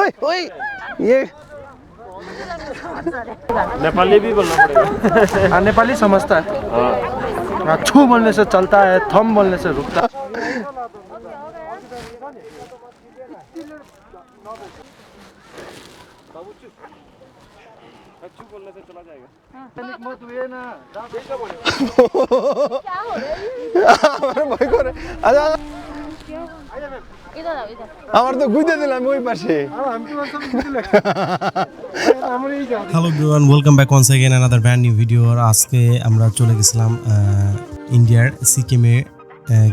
ओए ओए ये नेपाली भी बोलना पड़ेगा। हाँ, नेपाली समझता है। हाँ। हाँ, छू बोलने से चलता है थम बोलने से रुकता बोलने से चला जाएगा मत हुए ना क्या हो रहा है? আমার তো গুঁজে দিলাম ওই পাশে hello everyone welcome back once again another brand new video আর আজকে আমরা চলে গেছিলাম আহ, ইন্ডিয়ার সিকিমে আহ,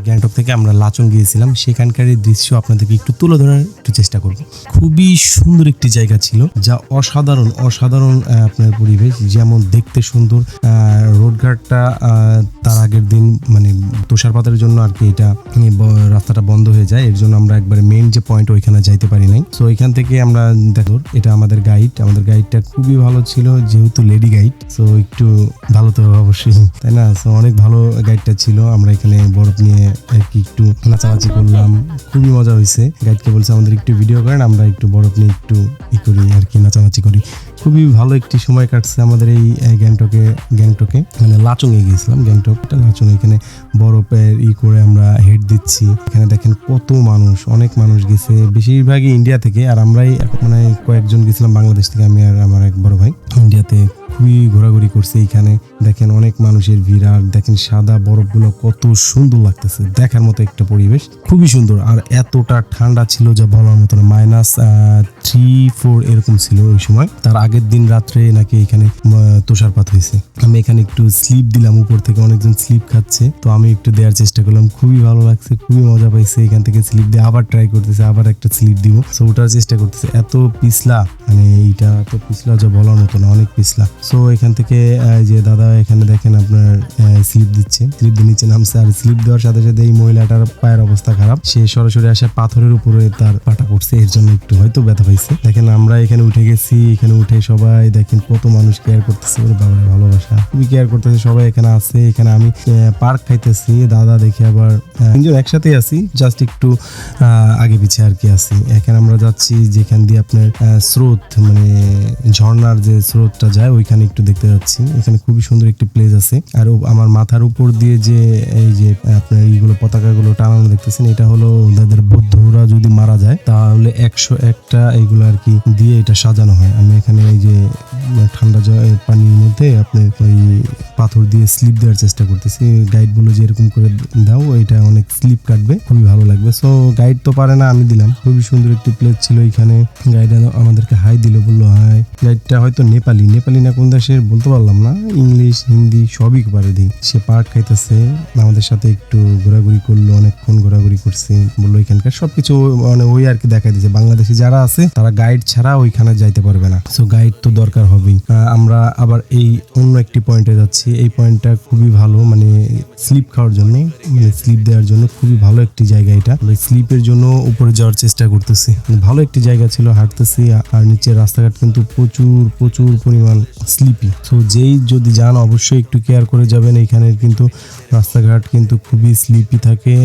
গ্যাংটক থেকে আমরা লাচং গিয়েছিলাম সেখানকার এই দৃশ্য আপনাদেরকে একটু তুলে ধরার একটু চেষ্টা করব খুবই সুন্দর একটি জায়গা ছিল যা অসাধারণ অসাধারণ আহ, আপনার পরিবেশ যেমন দেখতে সুন্দর রোডঘাটটা তার আগের দিন মানে তুষারপাতের জন্য আর কি এটা রাস্তাটা বন্ধ হয়ে যায়। এর জন্য আমরা একবারে মেন যে পয়েন্ট ওইখানে যাইতে পারি নাই। তো এখান থেকে আমরা, দেখো, এটা আমাদের গাইড আমাদের গাইডটা খুবই ভালো ছিল, যেহেতু লেডি গাইড তো একটু ভালো তো অবশ্যই, তাই না? তো অনেক ভালো গাইডটা ছিল। আমরা এখানে বরফ নিয়ে আর কি একটু নাচানাচি করলাম। খুবই মজা হয়েছে গাইডকে বলছে, আমাদের একটু ভিডিও করেন, আমরা একটু বরফ নিয়ে একটু ই করি, আর কি, নাচানাচি করি। খুবই ভালো একটি সময় কাটছে আমাদের এই গ্যাংটকে গ্যাংটকে। মানে লাচুংয়ে গিয়েছিলাম গ্যাংটকটা লাচুং এখানে বরফের ই করে আমরা হেড দিচ্ছি। এখানে দেখেন কত মানুষ, অনেক মানুষ গেছে। বেশিরভাগই ইন্ডিয়া থেকে, আর আমরাই মানে কয়েকজন গেছিলাম বাংলাদেশ থেকে, আমি আর আমার এক বড় ভাই। ইন্ডিয়াতে খুবই ঘোরাঘুরি করছে এখানে দেখেন অনেক মানুষের ভিড় আর দেখেন সাদা বরফগুলো কত সুন্দর লাগতেছে। দেখার মতো একটা পরিবেশ। খুবই সুন্দর। আর এতটা ঠান্ডা ছিল যা বলার মতো না। মাইনাস থ্রি ফোর এরকম ছিল ওই সময়। তার আগের দিন রাত্রে নাকি এখানে তুষারপাত হয়েছে। আমি এখানে একটু স্লিপ দিলাম। উপর থেকে অনেকজন স্লিপ খাচ্ছে। তো আমি একটু দেওয়ার চেষ্টা করলাম। খুবই ভালো লাগছে। খুবই মজা পাইছে এখান থেকে স্লিপ দিয়ে। আবার ট্রাই করতেছে। আবার একটা স্লিপ দিব। সো ওটার চেষ্টা করতেছে। এত পিছলা মানে এইটা এত পিছলা যা বলার মতো না। অনেক পিছলা। সো এখান থেকে যে দাদা এখানে দেখেন আপনার স্লিপ দিচ্ছে। স্লিপ দিয়ে নিচে নামছে আর স্লিপ দেওয়ার সাথে সাথে এই মহিলাটার পায়ের অবস্থা খারাপ। সে সরাসরি আসে পাথরের উপরে, তার পাটা পড়ছে। এর জন্য একটু হয়তো ব্যথা পাইছে। দেখেন, আমরা এখানে উঠে গেছি। এখানে উঠে সবাই দেখেন কত মানুষ কেয়ার করতেছে। ওর বাবার, ভালোবাসা। খুবই কেয়ার করতেছে। সবাই এখানে আছে। এখানে আমি পার্ক খাইতেছি। দাদা দেখে আবার তিনজন একসাথেই আছি। জাস্ট একটু আগে পিছিয়ে আর কি আছি। এখানে আমরা যাচ্ছি যেখান দিয়ে আপনার স্রোত মানে ঝর্ণার যে স্রোতটা যায় ওইখানে একটু দেখতে যাচ্ছি। এখানে খুবই সুন্দর একটি প্লেস আছে। আর আমার মাথার উপর দিয়ে যে, এই যে, আপনার এইগুলো পতাকাগুলো টানানো দেখতেছেন, এটা হলো ওদের বৌদ্ধরা যদি মারা যায়, তাহলে একশো একটা এইগুলো আর কি দিয়ে এটা সাজানো হয়। আমি এখানে এই যে, ঠান্ডা পানির মধ্যে আপনি ওই পাথর দিয়ে স্লিপ দেওয়ার চেষ্টা করতেছি। গাইড বলে যে এরকম করে দাও, এটা অনেক স্লিপ কাটবে, খুবই ভালো লাগবে। সো গাইড তো পারে না, আমি দিলাম। খুবই সুন্দর একটি প্লেস ছিল এখানে। গাইড আমাদেরকে হাই দিল, বলল হাই গাইডটা হয়তো নেপালি। নেপালি না কোন দেশের বলতে পারলাম না, ইংলিশ, হিন্দি সবই পারে দিই। সে পার্ট খাইতেছে, আমাদের সাথে একটু ঘোরাঘুরি করল, অনেকক্ষণ ঘোরাঘুরি করছে, বলল এখানকার সবকিছু মানে ওই আর কি দেখা দিয়েছে। বাংলাদেশি যারা আছে, তারা গাইড ছাড়া ওইখানে যাইতে পারবে না। সো গাইড তো দরকার হবেই। আমরা আবার এই অন্য একটি পয়েন্টে যাচ্ছি। এই পয়েন্টটা খুবই ভালো মানে স্লিপ খাওয়ার জন্য মানে স্লিপ দেওয়ার জন্য খুবই ভালো একটি জায়গা এটা। স্লিপের জন্য উপরে যাওয়ার চেষ্টা করতেছি। ভালো একটি জায়গা ছিল, হাঁটতেছি, আর নিচে রাস্তাঘাট কিন্তু প্রচুর প্রচুর পরিমাণ স্লিপি সো যেই যদি যান, অবশ্যই একটু কেয়ার করে যাবেন। এখানের কিন্তু রাস্তাঘাট কিন্তু খুবই স্লিপি থাকে।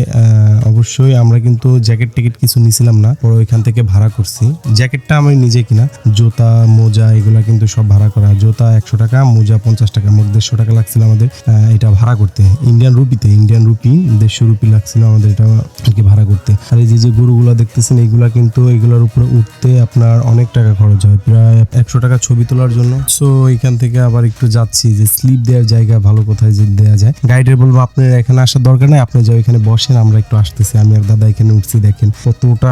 অবশ্যই আমরা কিন্তু জ্যাকেট টিকিট কিছু নিছিলাম না। পরে ওইখান থেকে ভাড়া করছি। জ্যাকেটটা আমি নিজে কিনা। জুতা, মোজা, এগুলা কিন্তু সব ভাড়া করা। জুতা একশো টাকা, মোজা পঞ্চাশ টাকা, মোট দেড়শো টাকা লাগছিল আমাদের। এটা ভাড়া করতে। ইন্ডিয়ান রুপিতে ইন্ডিয়ান রুপি দেড়শো রুপি লাগছিল আমাদের এটা আর কি ভাড়া করতে। আর এই যে যে গরুগুলা দেখতেছেন এইগুলা কিন্তু এগুলোর উপরে উঠতে আপনার অনেক টাকা খরচ হয়। প্রায় একশো টাকা ছবি তোলার জন্য। সো এখান থেকে আবার একটু যাচ্ছি যে স্লিপ দেওয়ার জায়গা ভালো কোথায় যে দেওয়া যায়। গাইডের বলব, আপনার এখানে আসার দরকার নাই, আপনি যাও এখানে বসেন, আমরা একটু আসতেছি। আমি আর দাদা এখানে উঠছি, দেখেন কতটা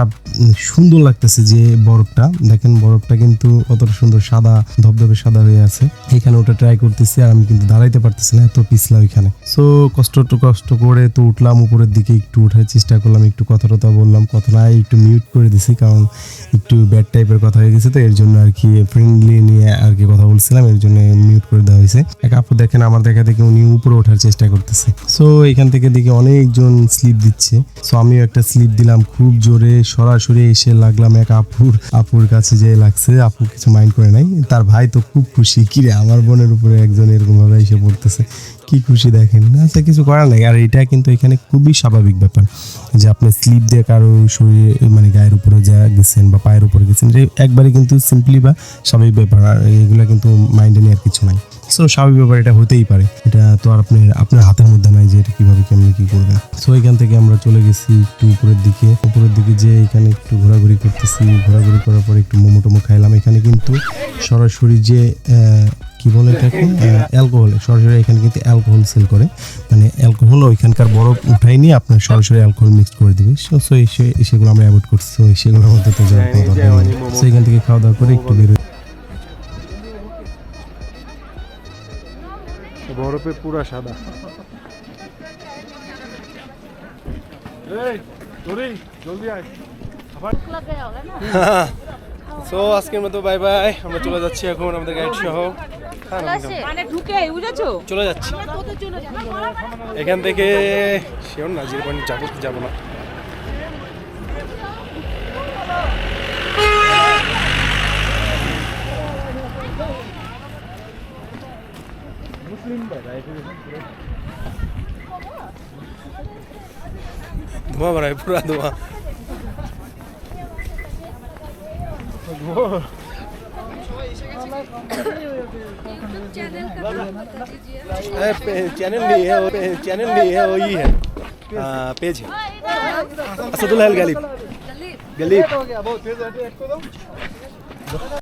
সুন্দর লাগতেছে যে বরফটা। দেখেন বরফটা কিন্তু কতটা সুন্দর সাদা, ধবধবে সাদা হয়ে আছে। এখানে ওটা ট্রাই করতেছি আর আমি কিন্তু দাঁড়াইতে পারতেছি না, এত পিছলা ওইখানে। সো কষ্ট তো কষ্ট করে তো উঠলাম, উপরের দিকে একটু ওঠার চেষ্টা করলাম, একটু কথা টথা বললাম, কথা নাই, একটু মিউট করে দিছি, কারণ একটু ব্যাড টাইপের কথা হয়ে গেছে, তো এর জন্য আর কি ফ্রেন্ডলি নিয়ে আর কি কথা বলছিলাম এর জন্য মিউট করে দেওয়া হয়েছে। এক আপু দেখেন, আমার দেখা দেখে উনি উপরে ওঠার চেষ্টা করতেছে। সো এখান থেকে দেখে অনেকজন স্লিপ দিচ্ছে। সো আমিও একটা স্লিপ দিলাম, খুব জোরে সরাসরি এসে লাগলাম এক আপুর আপুর কাছে যে লাগছে। আপু কিছু মাইন্ড করে নাই। তার ভাই তো খুব খুশি। কিরে, আমার বোনের উপরে একজন এরকমভাবে এসে পড়তেছে। কি খুশি দেখেন? আচ্ছা কিছু করার নাই। আর এটা কিন্তু এখানে খুবই স্বাভাবিক ব্যাপার যে আপনি স্লিপ দিয়ে কারও শরীরে মানে গায়ের উপরে যা গেছেন বা পায়ের উপরে গেছেন এটা একবারে কিন্তু সিম্পলি বা স্বাভাবিক ব্যাপার। আর এগুলো কিন্তু মাইন্ডে নেওয়ার কিছু নাই। সো স্বাভাবিক ব্যাপার এটা হতেই পারে। এটা তো আর আপনার আপনার হাতের মধ্যে নাই যে এটা কীভাবে, কেমনি কি করবেন। সো এখান থেকে আমরা চলে গেছি একটু উপরের দিকে। উপরের দিকে যে এখানে একটু ঘোরাঘুরি করতেছি। ঘোরাঘুরি করার পর একটু মোমো টোমো খাইলাম। এখানে কিন্তু সরাসরি যে কি বলে এটাকে? অ্যালকোহল। সরাসরি এখানে কিন্তু অ্যালকোহল সেল করে। মানে অ্যালকোহল ওইখানকার বরফ উঠাই নিয়ে আপনার সরাসরি অ্যালকোহল মিক্স করে দিবে। সো সো সে- সেগুলো আমরা অ্যাভয়েড করছি। তো সেগুলোর মধ্যে তো যাওয়ার কোনো দরকার নেই। সো এখান থেকে খাওয়া দাওয়া করে একটু বেরোই বরফে পুরা সাদা। এই তোরি জলদি আয়। সো আজকের মতো বাই বাই। আমরা চলে যাচ্ছি এখন আমাদের গাইড সহ। মানে ঢুকে বুঝেছ? চলে যাচ্ছি। এখান থেকে শিওর না জিরো পয়েন্ট যাব যাব না। ধোঁয়া বাড়ায় পুরা ধোঁয়া। चैनल नहीं है चैनल नहीं है वो ही। है हाँ, पेज है। असदुल्ला गलीब। गलीब।